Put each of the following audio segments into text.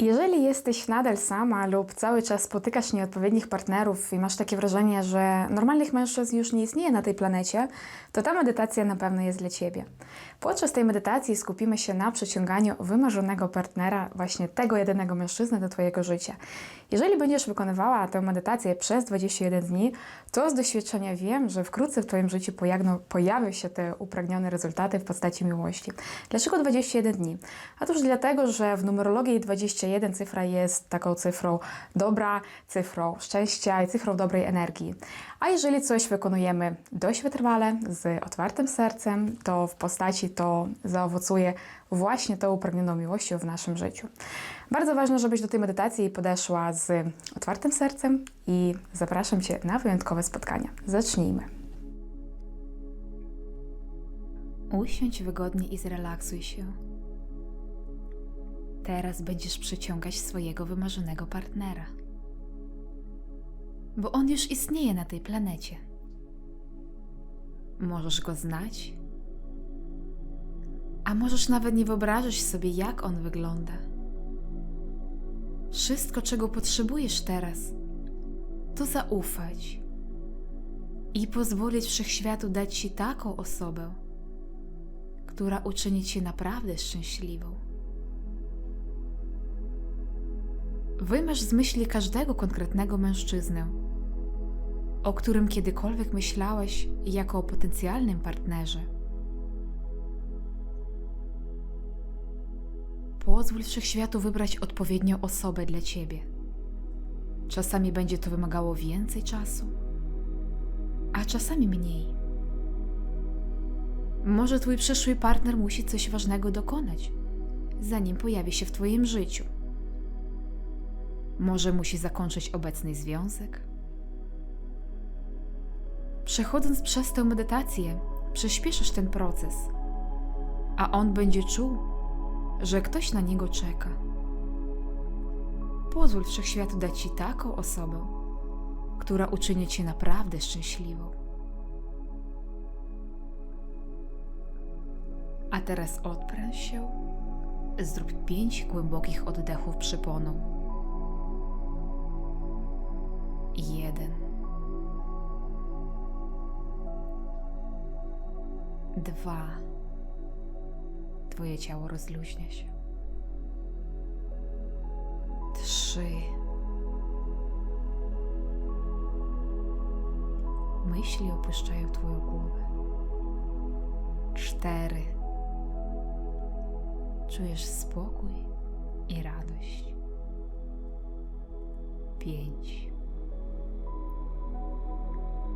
Jeżeli jesteś nadal sama lub cały czas spotykasz nieodpowiednich partnerów i masz takie wrażenie, że normalnych mężczyzn już nie istnieje na tej planecie, to ta medytacja na pewno jest dla Ciebie. Podczas tej medytacji skupimy się na przyciąganiu wymarzonego partnera, właśnie tego jedynego mężczyzny do Twojego życia. Jeżeli będziesz wykonywała tę medytację przez 21 dni, to z doświadczenia wiem, że wkrótce w Twoim życiu pojawią, pojawią się te upragnione rezultaty w postaci miłości. Dlaczego 21 dni? Otóż dlatego, że w numerologii 21 cyfra jest taką cyfrą dobra, cyfrą szczęścia i cyfrą dobrej energii. A jeżeli coś wykonujemy dość wytrwale, z otwartym sercem, to w postaci to zaowocuje właśnie tą upragnioną miłością w naszym życiu. Bardzo ważne, żebyś do tej medytacji podeszła z otwartym sercem i zapraszam Cię na wyjątkowe spotkania. Zacznijmy. Usiądź wygodnie i zrelaksuj się. Teraz będziesz przyciągać swojego wymarzonego partnera. Bo on już istnieje na tej planecie. Możesz go znać, a możesz nawet nie wyobrażać sobie, jak on wygląda. Wszystko, czego potrzebujesz teraz, to zaufać i pozwolić wszechświatu dać ci taką osobę, która uczyni cię naprawdę szczęśliwą. Wymasz z myśli każdego konkretnego mężczyznę, o którym kiedykolwiek myślałeś jako o potencjalnym partnerze. Pozwól wszechświatu wybrać odpowiednią osobę dla ciebie. Czasami będzie to wymagało więcej czasu, a czasami mniej. Może twój przyszły partner musi coś ważnego dokonać, zanim pojawi się w twoim życiu. Może musi zakończyć obecny związek. Przechodząc przez tę medytację, przyspieszysz ten proces, a on będzie czuł, że ktoś na niego czeka. Pozwól wszechświatu dać ci taką osobę, która uczyni cię naprawdę szczęśliwą. A teraz odpręż się, zrób pięć głębokich oddechów przyponą. Jeden. Dwa. Twoje ciało rozluźnia się. Trzy. Myśli opuszczają Twoją głowę. Cztery. Czujesz spokój i radość. Pięć.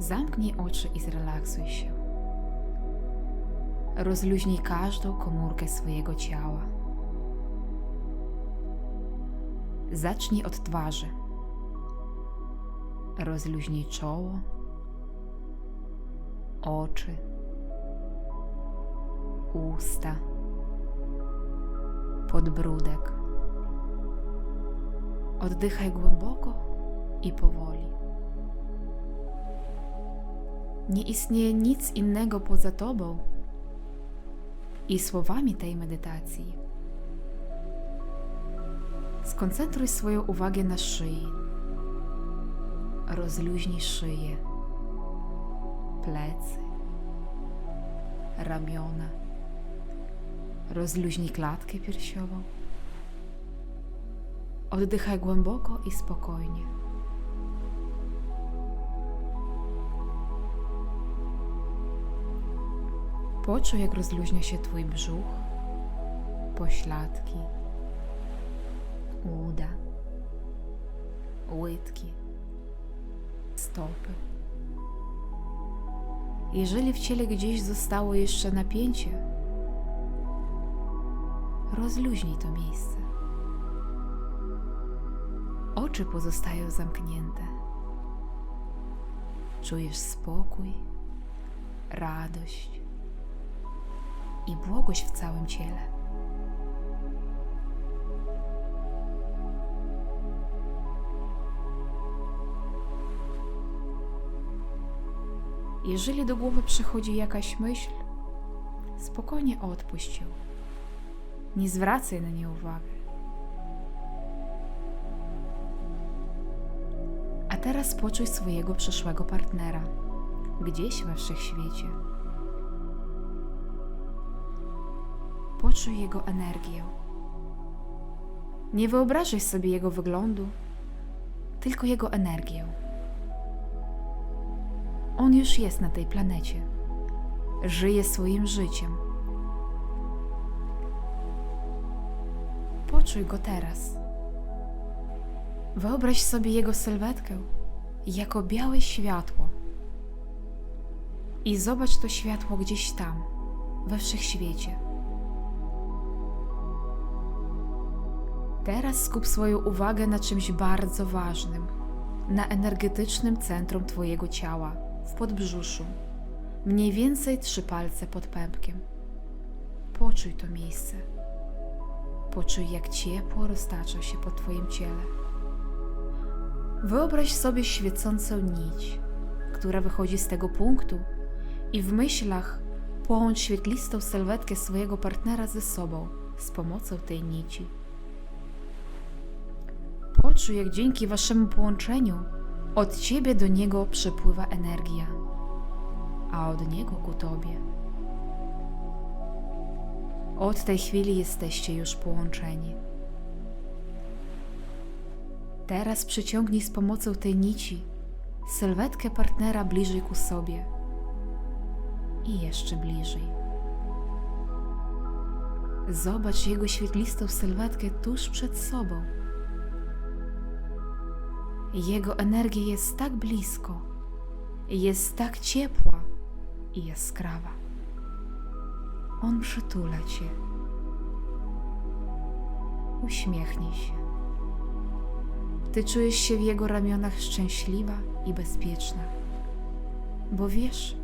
Zamknij oczy i zrelaksuj się. Rozluźnij każdą komórkę swojego ciała. Zacznij od twarzy. Rozluźnij czoło, oczy, usta, podbródek. Oddychaj głęboko i powoli. Nie istnieje nic innego poza tobą i słowami tej medytacji. Skoncentruj swoją uwagę na szyi. Rozluźnij szyję, plecy, ramiona. Rozluźnij klatkę piersiową. Oddychaj głęboko i spokojnie. Poczuj, jak rozluźnia się Twój brzuch, pośladki, uda, łydki, stopy. Jeżeli w ciele gdzieś zostało jeszcze napięcie, rozluźnij to miejsce. Oczy pozostają zamknięte. Czujesz spokój, radość i błogość w całym ciele. Jeżeli do głowy przychodzi jakaś myśl, spokojnie odpuść ją. Nie zwracaj na nie uwagi. A teraz poczuj swojego przyszłego partnera, gdzieś we wszechświecie. Poczuj jego energię. Nie wyobrażaj sobie jego wyglądu, tylko jego energię. On już jest na tej planecie. Żyje swoim życiem. Poczuj go teraz. Wyobraź sobie jego sylwetkę jako białe światło. I zobacz to światło gdzieś tam, we wszechświecie. Teraz skup swoją uwagę na czymś bardzo ważnym, na energetycznym centrum Twojego ciała, w podbrzuszu, mniej więcej trzy palce pod pępkiem. Poczuj to miejsce. Poczuj, jak ciepło roztacza się po Twoim ciele. Wyobraź sobie świecącą nić, która wychodzi z tego punktu i w myślach połącz świetlistą sylwetkę swojego partnera ze sobą z pomocą tej nici. Poczuj, jak dzięki waszemu połączeniu od ciebie do niego przepływa energia, a od niego ku tobie. Od tej chwili jesteście już połączeni. Teraz przyciągnij z pomocą tej nici sylwetkę partnera bliżej ku sobie i jeszcze bliżej. Zobacz jego świetlistą sylwetkę tuż przed sobą. Jego energia jest tak blisko, jest tak ciepła i jaskrawa. On przytula cię. Uśmiechnij się. Ty czujesz się w jego ramionach szczęśliwa i bezpieczna, bo wiesz,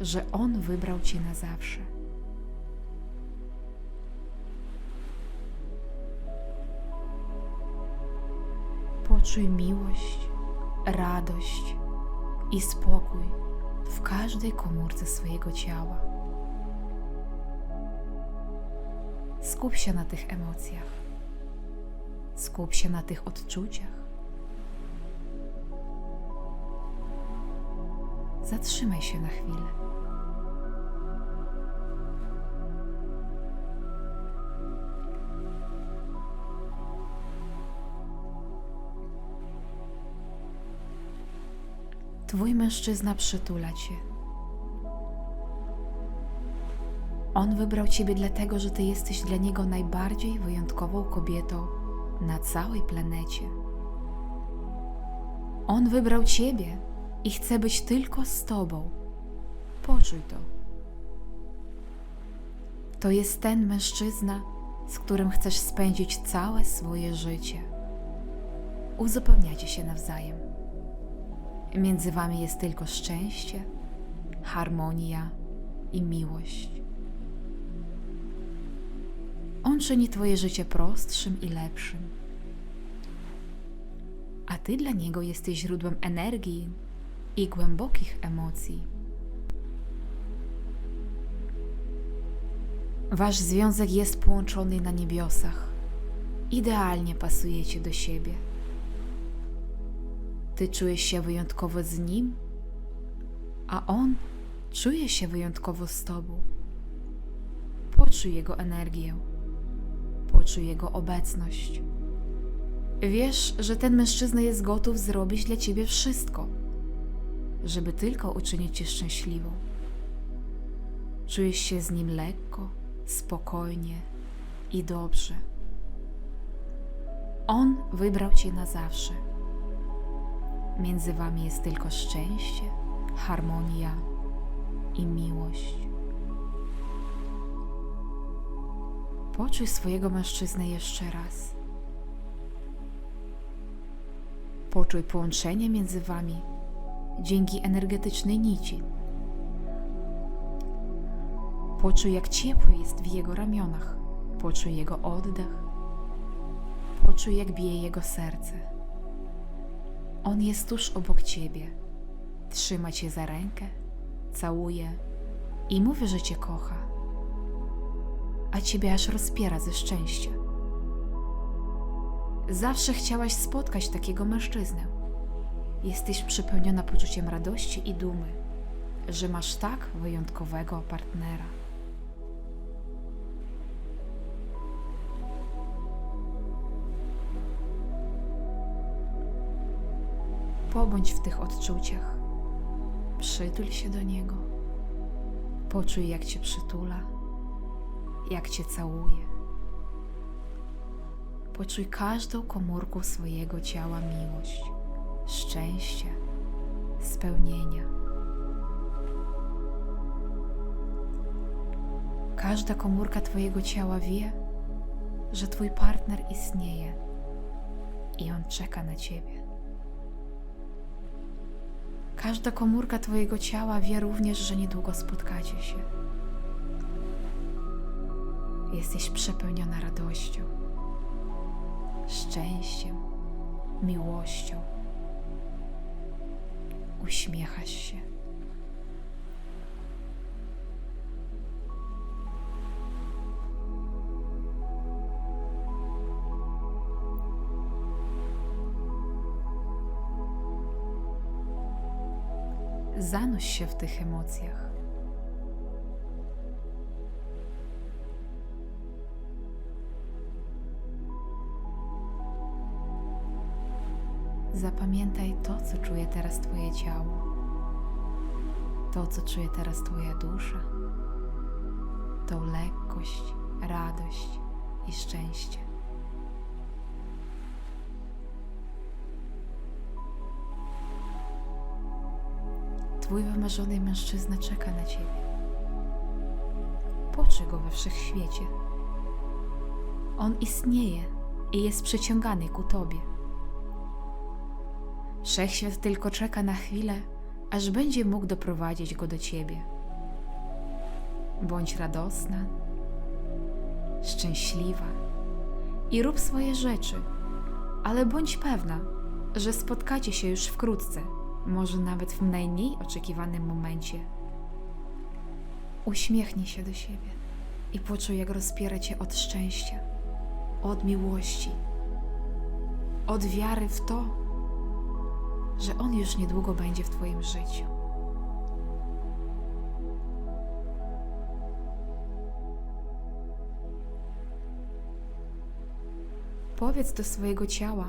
że on wybrał cię na zawsze. Poczuj miłość, radość i spokój w każdej komórce swojego ciała. Skup się na tych emocjach. Skup się na tych odczuciach. Zatrzymaj się na chwilę. Twój mężczyzna przytula cię. On wybrał ciebie dlatego, że ty jesteś dla niego najbardziej wyjątkową kobietą na całej planecie. On wybrał ciebie i chce być tylko z tobą. Poczuj to. To jest ten mężczyzna, z którym chcesz spędzić całe swoje życie. Uzupełniacie się nawzajem. Między wami jest tylko szczęście, harmonia i miłość. On czyni Twoje życie prostszym i lepszym, a Ty dla niego jesteś źródłem energii i głębokich emocji. Wasz związek jest połączony na niebiosach. Idealnie pasujecie do siebie. Ty czujesz się wyjątkowo z nim, a on czuje się wyjątkowo z tobą. Poczuj jego energię, poczuj jego obecność. Wiesz, że ten mężczyzna jest gotów zrobić dla ciebie wszystko, żeby tylko uczynić cię szczęśliwą. Czujesz się z nim lekko, spokojnie i dobrze. On wybrał cię na zawsze. Między wami jest tylko szczęście, harmonia i miłość. Poczuj swojego mężczyznę jeszcze raz. Poczuj połączenie między wami dzięki energetycznej nici. Poczuj, jak ciepły jest w jego ramionach. Poczuj jego oddech. Poczuj, jak bije jego serce. On jest tuż obok ciebie. Trzyma cię za rękę, całuje i mówi, że cię kocha. A ciebie aż rozpiera ze szczęścia. Zawsze chciałaś spotkać takiego mężczyznę. Jesteś przepełniona poczuciem radości i dumy, że masz tak wyjątkowego partnera. Pobądź w tych odczuciach. Przytul się do niego. Poczuj, jak cię przytula, jak cię całuje. Poczuj każdą komórką swojego ciała miłość, szczęście, spełnienia. Każda komórka Twojego ciała wie, że Twój partner istnieje i on czeka na Ciebie. Każda komórka Twojego ciała wie również, że niedługo spotkacie się. Jesteś przepełniona radością, szczęściem, miłością. Uśmiechasz się. Zanuś się w tych emocjach. Zapamiętaj to, co czuje teraz Twoje ciało, to, co czuje teraz Twoja dusza, tą lekkość, radość i szczęście. Twój wymarzony mężczyzna czeka na Ciebie. Poczuj go we wszechświecie. On istnieje i jest przyciągany ku Tobie. Wszechświat tylko czeka na chwilę, aż będzie mógł doprowadzić go do Ciebie. Bądź radosna, szczęśliwa i rób swoje rzeczy, ale bądź pewna, że spotkacie się już wkrótce może nawet w najmniej oczekiwanym momencie. Uśmiechnij się do siebie i poczuj, jak rozpiera cię od szczęścia, od miłości, od wiary w to, że On już niedługo będzie w Twoim życiu. Powiedz do swojego ciała,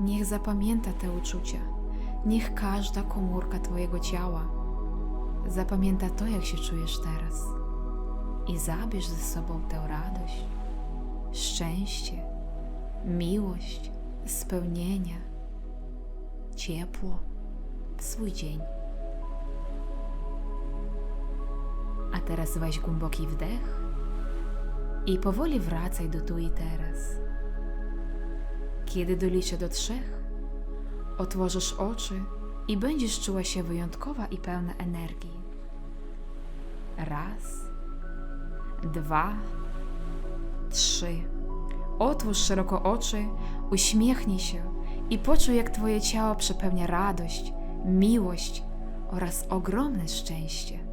niech zapamięta te uczucia Niech każda komórka Twojego ciała zapamięta to, jak się czujesz teraz i zabierz ze sobą tę radość, szczęście, miłość, spełnienie, ciepło w swój dzień. A teraz weź głęboki wdech i powoli wracaj do tu i teraz. Kiedy doliczę do trzech, Otworzysz oczy i będziesz czuła się wyjątkowa i pełna energii. Raz, dwa, trzy. Otwórz szeroko oczy, uśmiechnij się i poczuj, jak Twoje ciało przepełnia radość, miłość oraz ogromne szczęście.